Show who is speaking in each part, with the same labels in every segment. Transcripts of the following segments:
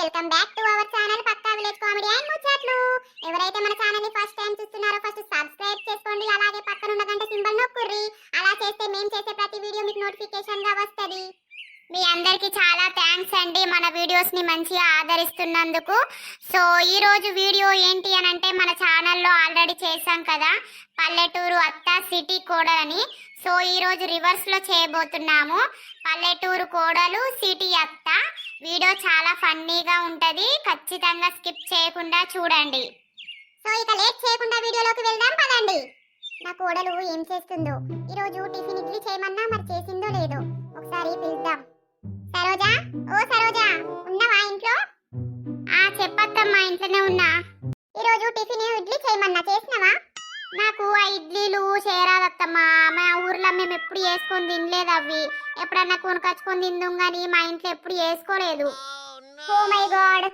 Speaker 1: Welcome back to our channel Pakka village comedy and ముచ్చట్లు. ఎవరైతే మన ఛానల్ని ఫస్ట్ టైం చూస్తున్నారో ఫస్ట్ సబ్స్క్రైబ్ చేసుకోండి. అలాగే పక్కన ఉన్న గంట సింబల్ నొక్కుర్రి. అలా చేస్తే మేము చేసే ప్రతి వీడియో మీకు నోటిఫికేషన్గా వస్తది. మీ అందరికీ చాలా థ్యాంక్స్ అండి మన వీడియోస్ని మంచిగా ఆదరిస్తున్నందుకు. సో ఈ రోజు వీడియో ఏంటి అని అంటే మన ఛానల్లో ఆల్రెడీ చేశాం కదా పల్లెటూరు అత్త సిటీ కోడలని. సో ఈ రోజు చేయబోతున్నాము. పల్లెటూరు కోడలు సిటీ అత్త. వీడియో చాలా ఫన్నీగా ఉంటది. ఖచ్చితంగా స్కిప్ చేయకుండా చూడండి. సో ఇక లేట్ చేయకుండా వీడియోలోకి వెళ్దాం పదండి. నా కోడలు ఏం చేస్తుందో. ఈరోజు టిఫిన్ ఇడ్లీ చేయమన్నా మరి చేసిందో లేదో. ఒకసారి పిలుద్దాం. సరోజా? ఓ సరోజా ఉన్నావా ఇంట్లో? ఆ చెప్పత్తమ్మా ఇంట్లోనే ఉన్నా. ఈరోజు టిఫిన్ ఇడ్లీ చేయమన్నా చేసినావా? నాకు ఆ ఇడ్లీలు చేరాదత్తమ్మా. మా ఊర్లో మేము ఎప్పుడు చేసుకొని తినలేదు అవి. ఎప్పుడన్నా కొనుకొచ్చుకొని తిందాం కానీ మా ఇంట్లో ఎప్పుడు చేసుకోలేదు. Oh my God!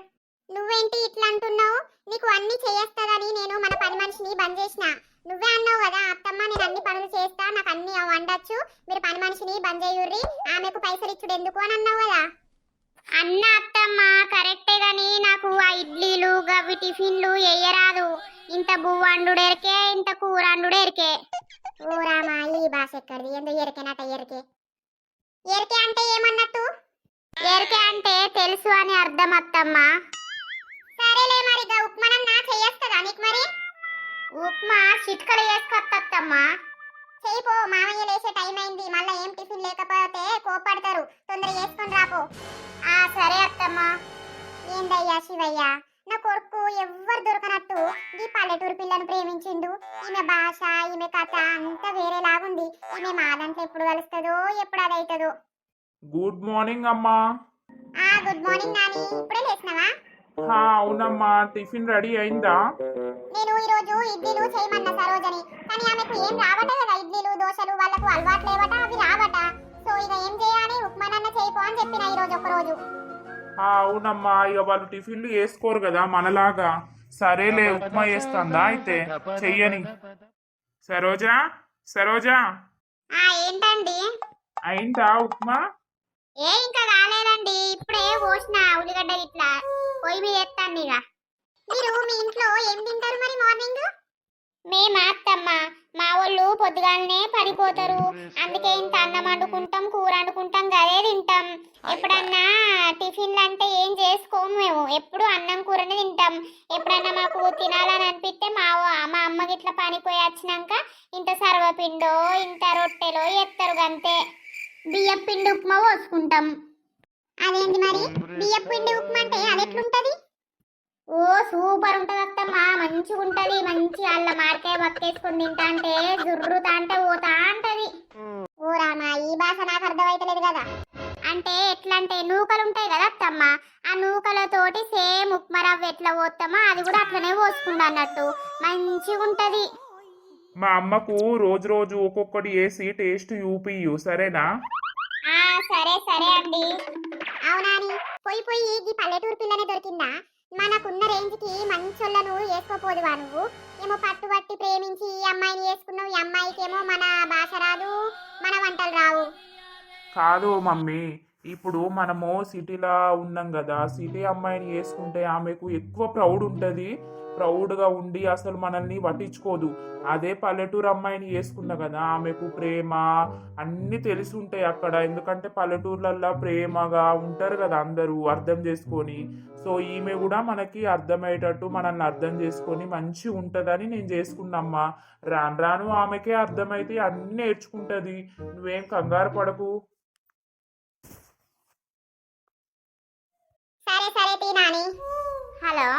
Speaker 1: నువ్వేంటి ఇట్లా అంటున్నావు? నీకు అన్ని చేయొస్తుందని నేను మన పని మనిషిని బంద్ చేసిన. నువ్వే అన్నావు కదా అత్తమ్మ నేను అన్ని పనులు చేస్తా నాకు అన్ని వండొచ్చు. మీరు పని మనిషిని బంద్ చేయుర్రి. ఆమెకు పైసలు ఇచ్చుడు ఎందుకు? అని అన్నావు కదా. అన్న అత్తమ్మ కరెక్టే గాని నాకు ఆ ఇడ్లీలు గవి టిఫిన్లు వేయరాదు ఇంత బువ్వ బువ్వండుడెరికే ఇంత కూర వండుడేరికే ఓ ఊరామా ఈ భాష ఎక్కడిది? ఎందుకు ఎరికేనట ఎరికే ఎరికే అంటే ఏమన్నట్టు? ఎరికే అంటే తెలుసు అని అర్థం అత్తమ్మ. సరేలే మరి గా ఉప్మానన్నా నీకు మరి? ఉప్మా చిట్కలు చేసుకొత్తమ్మా చేయిపో మామయ్య లేచే టైం అయింది. మళ్ళీ ఏం టిఫిన్ లేకపోతే కోపడతారు తొందర చేసుకొని రాపో ఆ సరే అత్తమ్మా. ఏందయ్యా శివయ్య? నా కొడుకు ఎవ్వరు దొరకనట్టు ఈ పల్లెటూరు పిల్లను ప్రేమించిండు. ఈమె భాష ఈమె కథ అంతా వేరేలాగుంది. ఈమె మా దాంట్లో ఎప్పుడు కలుస్తుందో ఎప్పుడు అదైతుందో.
Speaker 2: గుడ్ మార్నింగ్ అమ్మా.
Speaker 1: ఆ గుడ్ మార్నింగ్ నాని. ఇప్పుడే లేచినావా?
Speaker 2: హా అవునమ్మా. టిఫిన్ రెడీ అయిందా?
Speaker 1: నేను ఈ రోజు ఇడ్లీలు చేయమన్నా సరోజని. కానీ ఆమెకు ఏం రావట కదా ఇడ్లీలు దోశలు వాళ్ళకు అలవాటు
Speaker 2: అవునమ్మా ఇక వాళ్ళు టిఫిన్లు వేసుకోరు కదా మనలాగా. సరేలే ఉప్మా చేస్తుందా అయితే? చెయ్యని. సరోజా సరోజా.
Speaker 1: ఏంటండి?
Speaker 2: అయిందా ఉప్మా?
Speaker 1: ఏ ఇంకా కాలేదండి ఇప్పుడే పోసిన ఉల్లిగడ్డ ఇట్లా పొయ్యి మీద ఎత్తాను ఇక మీరు మీ ఇంట్లో ఏం తింటారు మరి మార్నింగ్? మేమా అత్తమ్మ మా వాళ్ళు పొద్దుగాలనే పడిపోతారు. అందుకే ఇంత అన్నం వండుకుంటాం కూర వండుకుంటాం గదే తింటాం. ఎప్పుడన్నా టిఫిన్లు అంటే ఏం చేసుకోము మేము. ఎప్పుడు అన్నం కూరనే తింటాం. ఎప్పుడన్నా మాకు తినాలని అనిపిస్తే మా మా అమ్మ గిట్లా పనిపోయి వచ్చినాక ఇంత సర్వపిండో ఇంత రొట్టెలో ఎత్తరు అంతే బియ్యం పిండి ఉప్మా పోసుకుంటాం. అదేంటి మరి? బియ్యం పిండి ఉప్మా అంటే అది ఎట్లుంటది? ఓ సూపర్ ఉంటది అత్తమ్మ మంచిగా ఉంటది. మంచి అల్ల మాడికాయ బక్కేసుకొని తింటా అంటే జుర్రుతా అంటే పోతా అంటది. ఓ రామా ఈ భాష నాకు అర్థమైతలేదు కదా. అంటే ఎట్లా అంటే నూకలు ఉంటాయి కదా అత్తమ్మ. ఆ నూకలతోటి సేమ్ ఉప్మా రవ్వ ఎట్లా పోతామో అది కూడా అట్లనే పోసుకుంటా అన్నట్టు. మంచిగా ఉంటది.
Speaker 2: మా అమ్మకు రోజు రోజు ఒక్కొక్కటి వేసి టేస్ట్ చూపియు సరేనా?
Speaker 1: ఆ సరే సరే అండి. అవునాని పోయి పోయి ఈ పల్లెటూరు పిల్లనే దొరికిందా? మనకున్న రేంజ్ మంచోళ్ళను వేసుకోపోదువా నువ్వు. ఏమో పట్టుబట్టి ప్రేమించి ఈ అమ్మాయిని వేసుకున్నావు ఈ అమ్మాయికేమో మన భాష రాదు మన వంటలు రావు.
Speaker 2: కాదు మమ్మీ ఇప్పుడు మనము సిటీలో ఉన్నాం కదా సిటీ అమ్మాయిని వేసుకుంటే ఆమెకు ఎక్కువ ప్రౌడ్ ఉంటుంది. ప్రౌడ్గా ఉండి అసలు మనల్ని పట్టించుకోదు. అదే పల్లెటూరు అమ్మాయిని వేసుకున్నా కదా ఆమెకు ప్రేమ అన్నీ తెలిసి ఉంటాయి అక్కడ. ఎందుకంటే పల్లెటూర్లల్లో ప్రేమగా ఉంటారు కదా అందరూ అర్థం చేసుకొని. సో ఈమె కూడా మనకి అర్థమయ్యేటట్టు మనల్ని అర్థం చేసుకొని మంచి ఉంటుందని నేను చేసుకున్నమ్మా. రాను రాను ఆమెకే అర్థమైతే అన్నీ నేర్చుకుంటుంది. నువ్వేం కంగారు పడకు.
Speaker 1: సరే సరే తీ నాని. హలో.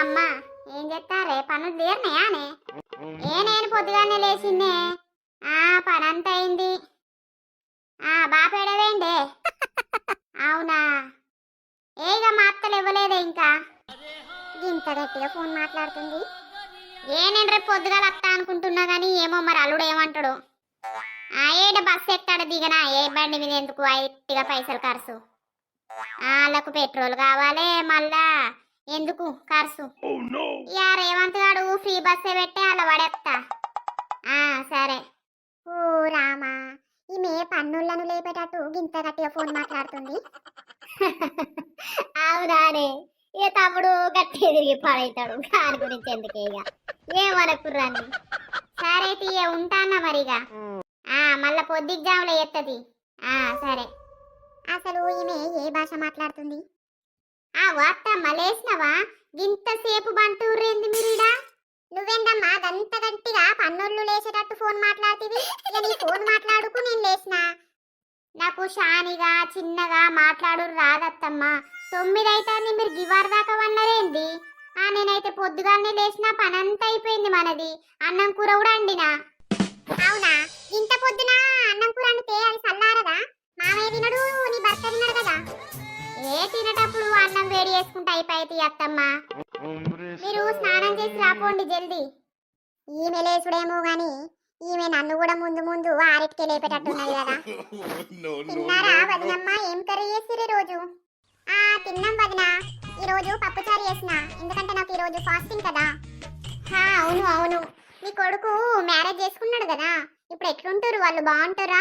Speaker 1: అమ్మా. ఏం చెప్తారే పనులు తీరినాయానే ఏ నేను పొద్దుగానే లేచిందే? ఆ పనంతా అయింది. ఆ బాపేడవేండే అవునా? ఏగా మా అత్తలు ఇవ్వలేదే ఇంకా? ఇంత గట్టిగా ఫోన్ మాట్లాడుతుంది. ఏ నేను రేపు పొద్దుగాల వస్తా అనుకుంటున్నా కానీ ఏమో మరి అల్లుడు ఏమంటాడు? ఆ ఏడ బస్సు ఎక్కాడు దిగనా? ఏ బండి మీద ఎందుకు ఐట్టిగా పైసలు ఖర్చు? వాళ్ళకు పెట్రోల్ కావాలి మళ్ళా. ఎందుకు? ఖర్చు యా రేవంత్ గాడు ఫ్రీ బస్సే పెట్టి అలా పడేస్తా ఆ సరే. ఓ రామా. ఈమె పన్నులను లేపేటట్టు గింత గట్టిగా ఫోన్ మాట్లాడుతుంది.
Speaker 3: అవునానే ఇక తమ్ముడు గట్టి తిరిగి పడవుతాడు దాని గురించి ఎందుకే ఇక? ఏమనకుర్రాని
Speaker 1: సరే తీయ ఉంటానా మరిగా. ఆ మళ్ళా పొద్దుగ్జాములో ఎత్తది. ఆ సరే. అసలు ఈమె ఏ భాష మాట్లాడుతుంది? ఆ వాత్తమ్మ మలేసినవా? ఇంతసేపు బంటూరేంది మీరీడా? నువ్వేందమ్మా గంత గట్టిగా పన్నోళ్ళు లేచేటట్టు ఫోన్ మాట్లాడుతుంది ఇక నీ ఫోన్ మాట్లాడుకు నేను లేచిన నాకు షానిగా చిన్నగా మాట్లాడు రాదత్తమ్మా. తొమ్మిది అవుతుంది మీరు గివార్ దాకా వన్నరేంది? ఆ నేనైతే పొద్దుగానే లేచిన పనంతా అయిపోయింది మనది. అన్నం కూర కూడా అండినా అవునా? అయిపోయి అత్తమ్మ మీరు స్నానం చేసి రాపోండి జల్దీ. ఈమె లేచుడేమో గాని ఈమె నన్ను కూడా ముందు ముందు ఆరిటికే లేపేటట్టున్నది కదా. తిన్నారా వదినమ్మ? ఏం కర్రీ చేసిరు రోజు ఆ తిన్నాం వదిన. ఈ రోజు పప్పుచారు చేసిన. ఎందుకంటే నాకు ఈ రోజు ఫాస్టింగ్ కదా. హా అవును అవును. మీ కొడుకు మ్యారేజ్ చేసుకున్నాడు కదా. ఇప్పుడు ఎట్లుంటారు? వాళ్ళు బాగుంటారా?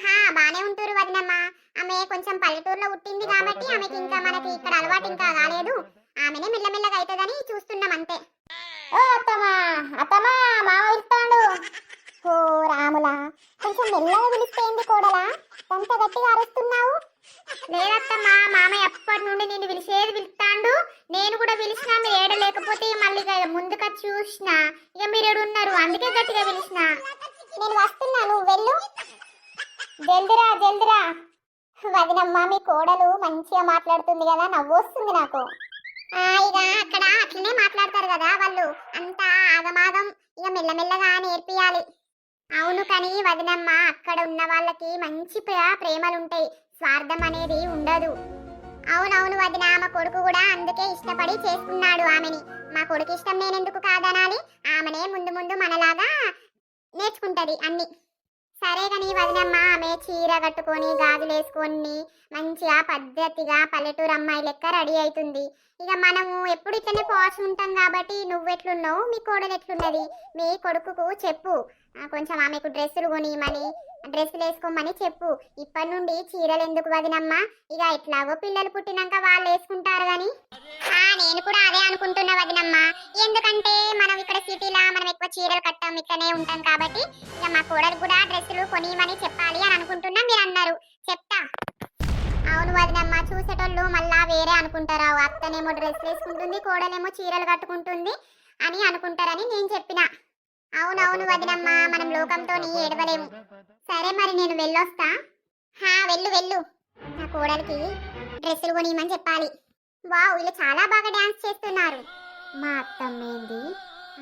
Speaker 1: హా బానే ఉంటారు వదినమ్మ. ఆమె కొంచెం పల్లెటూరులో పుట్టింది కాబట్టి ఆమెకి ఇంకా మనకి ఇక్కడ అలవాటు ఇంకా కాలేదు ఆమెనే మెల్లమెల్లగా అవుతుందని చూస్తున్నాం అంతే. ఓ అత్తమ్మా అత్తమ్మా మామ ఇస్తాడు ఓ రాములా కొంచెం మెల్లగా పిలిస్తేంది కోడలా? ఎంత గట్టిగా అరుస్తున్నావు? లేదత్తమ్మా మామయ్య ఎప్పటి నుండి నేను పిలిచేది పిలుస్తాండు. నేను కూడా పిలిచినా మీరు ఏడ లేకపోతే మళ్ళీ ముందుగా చూసిన. ఇక మీరు ఏడు ఉన్నారు అందుకే గట్టిగా పిలిచిన. నేను వస్తున్నాను వెళ్ళు. జల్దిరా జల్దిరా. వదినమ్మ మీ కోడలు మంచిగా మాట్లాడుతుంది కదా నవ్వు వస్తుంది నాకు ఇక అక్కడ అట్లనే మాట్లాడతారు కదా వాళ్ళు. అంతా ఆగమాగం ఇక మెల్లమెల్లగా నేర్పియాలి. అవును కానీ వదినమ్మ అక్కడ ఉన్న వాళ్ళకి మంచి ప్రేమలు ప్రేమలుంటాయి. స్వార్థం అనేది ఉండదు. అవునవును వదిన మా కొడుకు కూడా అందుకే ఇష్టపడి చేసుకున్నాడు ఆమెని. మా కొడుకు ఇష్టం నేనెందుకు కాదనాలి? ఆమెనే ముందు ముందు మనలాగా నేర్చుకుంటది అన్ని. సరే కానీ వదినమ్మ ఆమె చీర కట్టుకొని గాజులు వేసుకొని మంచిగా పద్ధతిగా పల్లెటూరు అమ్మాయి లెక్క రెడీ అవుతుంది ఇక మనము ఎప్పుడు ఇట్లనే పాష్ ఉంటాం కాబట్టి నువ్వెట్లున్నావు మీ కోడలు ఎట్లున్నది? మీ కొడుకుకు చెప్పు. కొంచెం ఆమెకు డ్రెస్సులు కొనియమని డ్రెస్సులు వేసుకోమని చెప్పు. ఇప్పటి నుండి చీరలు ఎందుకు వదినమ్మా? ఇక ఎట్లాగో పిల్లలు పుట్టినాక వాళ్ళు వేసుకుంటారు గాని. నేను కూడా అదే అనుకుంటున్నా వదినమ్మా. ఎందుకంటే మనం ఇక్కడ సిటీలా మనం ఎక్కువ చీరలు కట్టాం ఇక్కడనే ఉంటాం కాబట్టి ఇక మా కోడలు కూడా డ్రెస్సులు కొనియమని చెప్పాలి అని అనుకుంటున్నా మీరు అన్నారు. చెప్తా. అవును వదినమ్మ చూసేటోళ్ళు మళ్ళా వేరే అనుకుంటారా. అత్తనేమో డ్రెస్ వేసుకుంటుంది కోడలేమో చీరలు కట్టుకుంటుంది అని అనుకుంటారని నేను చెప్పిన. అవునవును వదినమ్మ మనం లోకంతో ఏడవలేము. సరే మరి నేను వెళ్ళొస్తా. హా వెళ్ళు వెళ్ళు. నా కోడలికి డ్రెస్సులు కొనియమని చెప్పాలి. వావ్ వీళ్ళు చాలా బాగా డాన్స్ చేస్తున్నారు. మా అత్తమ్మ ఏంది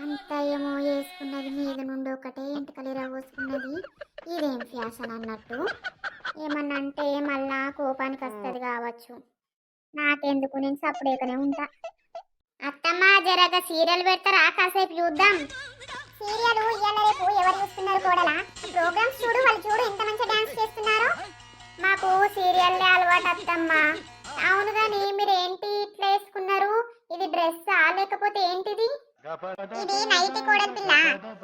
Speaker 1: అంత ఏమో వేసుకున్నది మీద నుండి ఒకటే ఎంటకలు పోసుకున్నది ఇదేం ఫ్యాషన్ అన్నట్టు? ఏమన్నా అంటే మళ్ళా కోపానికి వస్తుంది కావచ్చు. నాకెందుకు? నేను సప్పుడేకనే ఉంటా. అత్తమ్మ జరగ సీరియల్ పెడతారా? కాసేపు చూద్దాం. సీరియల్ ఇవాళ రేపు ఎవరు చూస్తున్నారు కోడలా? ప్రోగ్రామ్స్ చూడు వాళ్ళు చూడు ఎంత మంచి డాన్స్ చేస్తున్నారు. మాకు సీరియల్ అలవాటు అత్తమ్మా. అవును కానీ మీరు ఏంటి ఇట్లా వేసుకున్నారు? ఇది డ్రెస్సా? లేకపోతే ఏంటిది? ఇది నైటీ కోడలి పిల్ల.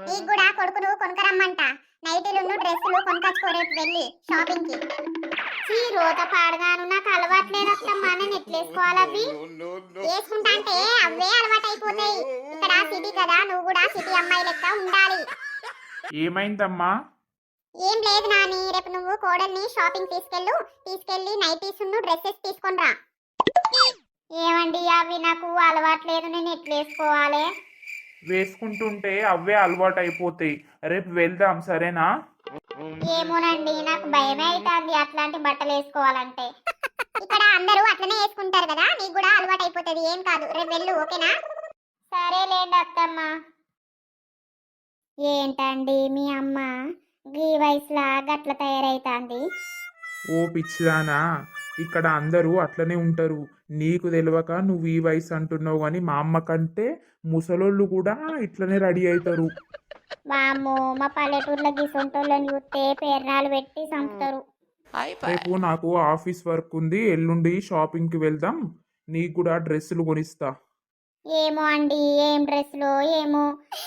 Speaker 1: నీకు కూడా కొడుకును కొనుకరమ్మంట నైటీలు డ్రెస్సులు కొనుకొచ్చుకో రేపు వెళ్ళి షాపింగ్కి. చీ రోత పాడగాను నాకు అలవాట్లేదు అత్తమ్మా నేను ఎట్లేసుకోవాలి అవి? వేసుకుంటా అంటే అవే అలవాటు అయిపోతాయి ఇక్కడ సిటీ కదా నువ్వు కూడా సిటీ అమ్మాయి లెక్క ఉండాలి.
Speaker 2: ఏమైందమ్మా?
Speaker 1: ఏం లేదు నాని రేపు నువ్వు కోడల్ని షాపింగ్ తీసుకెళ్ళు తీసుకెళ్ళి నైటీస్ డ్రెస్సెస్ తీసుకొని రా. ఏమండి అవి? నాకు అలవాట్లేదు నేను ఎట్లేసుకోవాలి?
Speaker 2: వేసుకుంటుంటే అవే అలవాటు అయిపోతాయి రేపు వెళ్దాం సరేనా?
Speaker 1: ఏమోనండి నాకు భయమే అవుతుంది అట్లాంటి బట్టలు వేసుకోవాలంటే. ఇక్కడ అందరూ అట్లనే వేసుకుంటారు కదా నీకు కూడా అలవాటు అయిపోతుంది ఏం కాదు. రేపు వెళ్ళు ఓకేనా? సరేలేండి అత్తమ్మ. ఏంటండి మీ అమ్మ? గీ వయసులా గట్ల తయారైతాంది.
Speaker 2: ఓ పిచ్చిదానా ఇక్కడ అందరూ అట్లనే ఉంటారు. నీకు తెలియక నువ్వు ఈ వయసు అంటున్నావు కానీ మా అమ్మ కంటే ముసలోళ్ళు కూడా ఇట్లనే రెడీ అవుతారు
Speaker 1: వామ్మో మా పల్లెటూర్లో గిసొంటోళ్ళని చూస్తే పేర్నాలు పెట్టి చంపుతారు.
Speaker 2: రేపు నాకు ఆఫీస్ వర్క్ ఉంది ఎల్లుండి షాపింగ్కి వెళ్దాం నీకు కూడా డ్రెస్సులు కొనిస్తా.
Speaker 1: ఏమో అండి ఏం డ్రెస్సులు ఏమో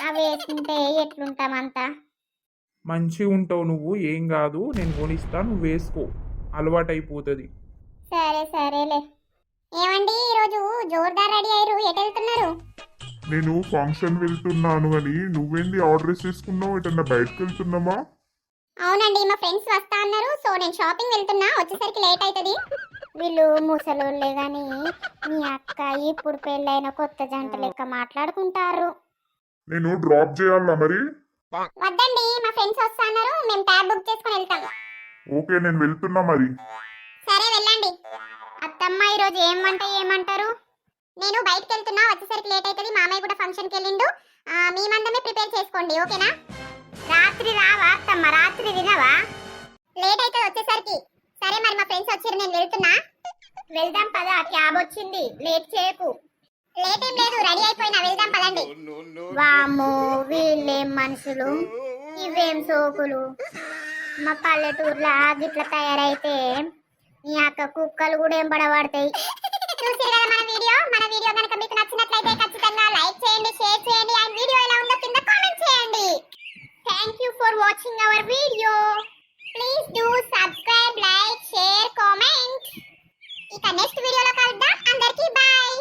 Speaker 1: అవి వేసుకుంటే ఎట్లుంటామంతా
Speaker 2: మంచి ఉంటావు నువ్వు ఏం కాదు నేను కొనిస్తా నువ్వు వేసుకో. అలవాటైపోతుంది.
Speaker 1: సరే సరేలే. ఏమండి ఈరోజు జోర్దార్ రెడీ అయ్యారు ఎటు వెళ్తున్నారు
Speaker 4: నేను ఫంక్షన్ వెళ్తున్నాను అని నువ్వేంది ఆర్డర్ చేసుకున్నావు ఎటన్నా బయటకు వెళ్తున్నామా
Speaker 1: అవునండి మా ఫ్రెండ్స్ వస్తా అన్నారు. సో నేను షాపింగ్ వెళ్తున్నా. వచ్చేసరికి లేట్ అవుతుంది
Speaker 3: వీళ్ళు ముసలోళ్ళే గాని మీ అక్క ఇప్పుడు పెళ్ళైన కొత్త జంట లెక్క మాట్లాడుకుంటారు.
Speaker 4: నేను డ్రాప్ చేయాలా మరి?
Speaker 1: వద్దండి మా ఫ్రెండ్స్ వస్తా అన్నారు. మేము ట్యాబ్ బుక్ చేసుకొని వెళ్తాం.
Speaker 4: ఓకే నేను వెళ్తున్నా మరి.
Speaker 1: సరే వెళ్ళండి.
Speaker 3: అత్తమ్మ ఈరోజు ఏం వంట ఏమంటారు?
Speaker 1: నేను బయటకు వెళ్తున్నా వచ్చేసరికి లేట్ అవుతుంది మామయ్య కూడా ఫంక్షన్కి వెళ్ళిండు మీ మందమే ప్రిపేర్ చేసుకోండి ఓకేనా?
Speaker 3: రాత్రి రావా అత్తమ్మ? రాత్రి తినవా?
Speaker 1: లేట్ అవుతుంది వచ్చేసరికి. సరే మరి మా ఫ్రెండ్స్ వచ్చారు నేను వెళ్తున్నా.
Speaker 3: వెళ్దాం పదా క్యాబ్ వచ్చింది. లేట్ చేయకు.
Speaker 1: లేట్ ఏం లేదు రెడీ అయిపోయినా. వెళ్దాం పదండి.
Speaker 3: వామ్మో వీళ్ళేం మనుషులు. ఇవేం సోకులు? మా పల్లెటూర్లో గిట్ల తయారైతే మీ అక్క కుక్కలు కూడా ఏం పడబడతాయి
Speaker 1: చూసారు కదా మన వీడియో. మన వీడియో గనుక మీకు నచ్చినట్లయితే ఖచ్చితంగా లైక్ చేయండి షేర్ చేయండి అండ్ వీడియో ఎలా ఉందో కింద కామెంట్ చేయండి.
Speaker 3: Thank you for watching our video
Speaker 1: please do subscribe like share comment ఇక నెక్స్ట్ వీడియోలో కలుద్దాం. అందరికీ బాయ్